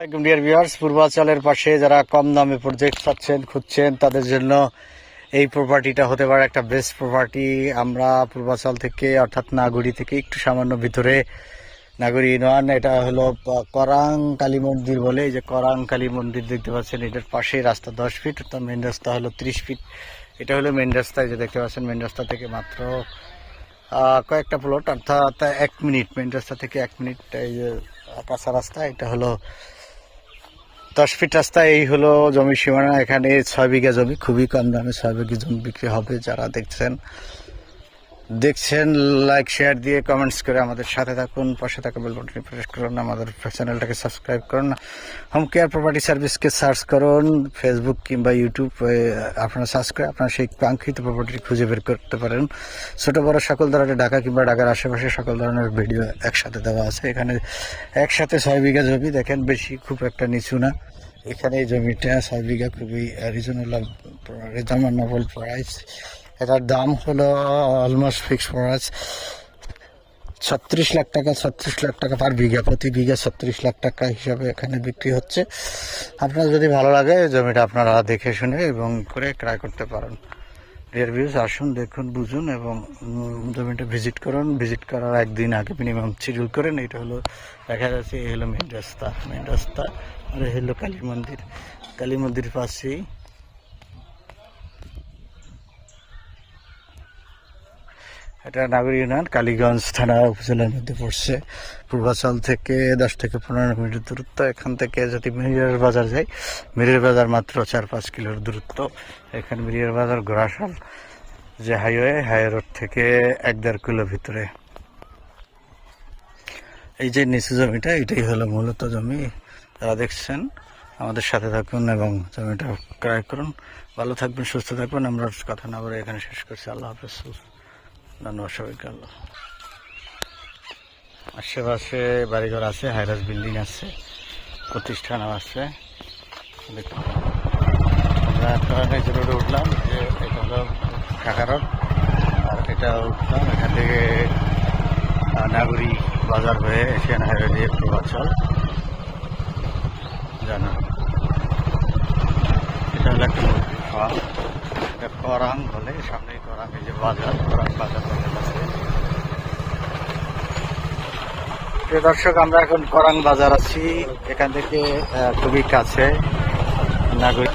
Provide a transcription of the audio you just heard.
Dear viewers, পূর্বাচলের পাশে যারা কম দামে প্রজেক্ট পাচ্ছেন, খুঁজছেন, তাদের জন্য এই প্রপার্টিটা হতে পারে একটা বেস্ট প্রপার্টি আমরা পূর্বাচল থেকে, অর্থাৎ নাগুড়ি থেকে একটু সামান্য ভিতরে নাগুড়ি ইউনিয়ন এটা হলো করাং কালী মন্দির বলে, এই যে করাং কালী মন্দির দেখতে পাচ্ছেন, এটার পাশে রাস্তা দশ ফিট অর্থাৎ মেন রাস্তা হলো ত্রিশ ফিট এটা হলো মেন রাস্তা যে দেখতে পাচ্ছেন মেন রাস্তা থেকে মাত্র কয়েকটা প্লট অর্থাৎ এক মিনিট মেন রাস্তা থেকে এক মিনিট এই যে কাঁচা রাস্তা, এটা হলো দশ ফিট রাস্তা, এই হলো জমি সীমানা। এখানে ছয় বিঘা জমি, খুবই কম দামে ছয় বিঘা জমি বিক্রি হবে, যারা দেখছেন। দেখছেন লাইক শেয়ার দিয়ে কমেন্টস করে আমাদের সাথে থাকুন, পাশে থাকা বেল বাটনে প্রেস করুন, আমাদের চ্যানেলটাকে সাবস্ক্রাইব করুন হোম কেয়ার প্রপার্টি সার্ভিসকে সার্চ করুন ফেসবুক কিংবা ইউটিউব আপনারা সার্চ করে আপনারা সেই কাঙ্ক্ষিত প্রপার্টি খুঁজে বের করতে পারেন। ছোট, বড় সকল ধরনের ঢাকা কিংবা ঢাকার আশেপাশে সকল ধরনের ভিডিও একসাথে দেওয়া আছে। এখানে একসাথে ছয় বিঘা জমি, দেখেন বেশি খুব একটা নিচু না। এখানে এই জমিটা ছয় বিঘা খুবই রিজনেবল রিজনেবল প্রাইস এটার দাম হলো অলমোস্ট ফিক্স প্রাইস ছত্রিশ লাখ টাকা, ছত্রিশ লাখ টাকা পার বিঘা। প্রতি বিঘা ছত্রিশ লাখ টাকা হিসাবে এখানে বিক্রি হচ্ছে। আপনার যদি ভালো লাগে জমিটা আপনারা দেখে শুনে এবং করে ক্রয় করতে পারেন। রিয়ার ভিউজ আসুন, দেখুন, বুঝুন এবং জমিটা ভিজিট করুন। ভিজিট করার একদিন আগে মিনিমাম শিডিউল করেন। এটা হলো দেখা যাচ্ছে, এই হলো মেন রাস্তা। মেন রাস্তা, আর হলো কালী মন্দির। কালী মন্দির পাশেই এটা নাগর ইউনিয়ন, কালীগঞ্জ থানা উপজেলার মধ্যে পড়ছে। পূর্বাচল থেকে দশ থেকে পনেরো মিনিট দূরত্ব। এখান থেকে যদি মিরিয়ার বাজার যাই মিরিয়ার বাজার মাত্র চার পাঁচ কিলোর দূরত্ব। এখানে মিরিয়ার বাজার ঘোড়াশাল যে হাইওয়ে হাই রোড থেকে এক দেড় কিলো ভিতরে। এই যে নিচু জমিটা, এটাই হলো মূলত জমি। যারা দেখছেন, আমাদের সাথে থাকুন এবং জমিটা ক্রয় করুন। ভালো থাকবেন, সুস্থ থাকবেন আমরা কথা না বলে এখানে শেষ করছি। আল্লাহ হাফেজ। ধন্যবাদ সবাইকে আল্লাহ আশেপাশে বাড়িঘর আছে হাইরাস বিল্ডিং আছে, প্রতিষ্ঠানও আছে। দেখুন। আমরা যে রোডে উঠলাম, যে এটা হলো ঢাকা রোড আর এটা উঠলাম এখান থেকে নাগরী বাজার হয়ে এশিয়ান হাইওয়ে দিয়ে পূর্বাচল। জানা। এটা হলো একটা এটা করাং বলে সামনে করাং, এই যে বাজার, করাং বাজার প্রিয় দর্শক, আমরা এখন করাং বাজার আছি। এখান থেকে খুবই কাছে, নাগরিক।